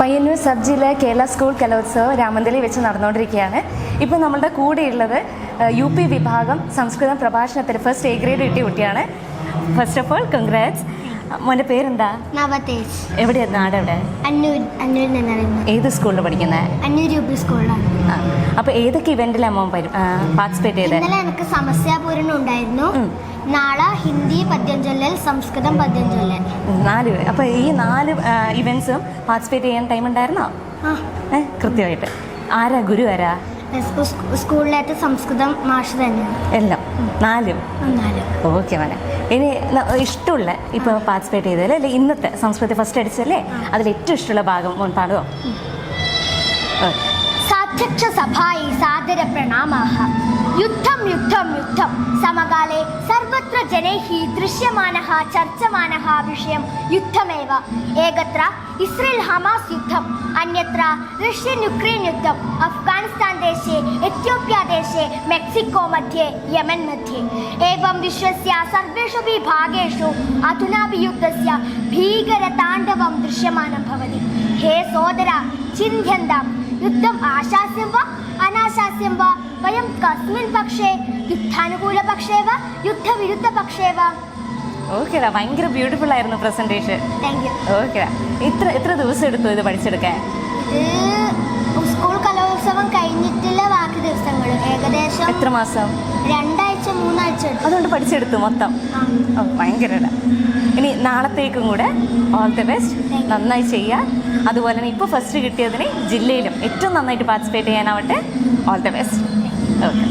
Payyanur sub ജില്ല Kerala school കലോത്സവം രാമന്തലി വെച്ച് നടന്നുകൊണ്ടിരിക്കുകയാണ്. ഇപ്പോൾ നമ്മളുടെ കൂടെയുള്ളത് യു പി വിഭാഗം സംസ്കൃതം പ്രഭാഷണത്തിൽ ഫസ്റ്റ് എ ഗ്രേഡ് കിട്ടിയ കുട്ടിയാണ്. ഫസ്റ്റ് ഓഫ് ഓൾ കൺഗ്രാറ്റ്സ് മോന്റെ പേരെന്താ? നവതേജ്. എവിടെയാണ് നാട് എവിടെ അന്നൂർ അന്നൂരിൽ നിന്നാണ് ഏത് സ്കൂളിൽ പഠിക്കുന്നത് അന്നൂർ യു പി സ്കൂളിലാണ്. അപ്പോൾ ഏതൊക്കെ ഇവന്റിലാണ് മോൻ പാർട്ടിസിപ്പേറ്റ് ചെയ്തത് ഇന്നലെ എനിക്ക് സമസ്യാപൂരണം ഉണ്ടായിരുന്നു. നാളെ സംസ്കൃതം പദ്യം ചൊല്ലൽ നാല് അപ്പോൾ ഈ നാല് ഇവന്റ്സും പാർട്ടിസിപ്പേറ്റ് ചെയ്യാൻ ടൈം ഉണ്ടായിരുന്നോ? ഏ കൃത്യമായിട്ട്. ആരാ ഗുരു ആരാ? സ്കൂ- സ്കൂ- സ്കൂളിലത്തെ സംസ്കൃതം മാഷ് തന്നെയാണ് എല്ലാം. നാലും. എന്നാലും ഓക്കെ മോനെ. ഇനി ഇഷ്ടമുള്ള ഇപ്പോൾ പാർട്ടിസിപ്പേറ്റ് ചെയ്തതിൽ അല്ലെ? ഇന്നത്തെ സംസ്കൃതി ഫസ്റ്റ് അടിച്ചല്ലേ അതിൽ ഏറ്റവും ഇഷ്ടമുള്ള ഭാഗം മോൻ പാടുമോ സാധ്യക്ഷ സഭായി സാദര പ്രണാമാഹ. യുദ്ധം യുദ്ധം യുദ്ധം. സമകാലേ ജനൈഹ ദൃശ്യമാന ചർച്ചമാന വിഷയം യുദ്ധമേവ. ഏകത്ര ഇസ്രേൽ ഹമാസ് യുദ്ധം അന്യത്ര റഷ്യൻ യുക്രൈൻ യുദ്ധം അഫ്ഗാനിസ്ഥാൻ ദേശേ എത്യോപ്യ ദേശേ മെക്സിക്കോ മധ്യേ യമൻ മധ്യേ. ഏവം വിശ്വസ്യ സർവേഷുപി ഭാഗേഷു അധുനാപി യുദ്ധസ്യ ഭീകരതാണ്ഡവം ദൃശ്യമാനം ഭവതി. ഹേ സോദര ചിന്ത്യന്താം യുദ്ധം ആശാസ്യം വാ യുദ്ധാസ്യം വ വയം കസ്മിൻ പക്ഷേ യുദ്ധാനുകൂല പക്ഷേ വ യുദ്ധവിരുദ്ധ പക്ഷേ ഓക്കെ ഓക്കേടാ ഭയങ്കര ബ്യൂട്ടിഫുൾ ആയിരുന്നു പ്രസന്റേഷൻ താങ്ക് യു ഇത്ര എത്ര ദിവസം എടുത്തു ഇത് പഠിച്ചെടുക്കാൻ? സ്കൂൾ കലോത്സവം കഴിഞ്ഞിട്ടുള്ള ബാക്കി ദിവസങ്ങൾ ഏകദേശം എത്ര മാസം? രണ്ടാഴ്ച മൂന്നാഴ്ച അതുകൊണ്ട് പഠിച്ചെടുത്തു മൊത്തം. ഭയങ്കരടാ. ഇനി നാളത്തേക്കും കൂടെ ഓൾ ദി ബെസ്റ്റ്. നന്നായി ചെയ്യുക അതുപോലെ തന്നെ ഇപ്പോൾ ഫസ്റ്റ് കിട്ടിയതിന് ജില്ലയിലും ഏറ്റവും നന്നായിട്ട് participate ചെയ്യാനാവട്ടെ. All the best okay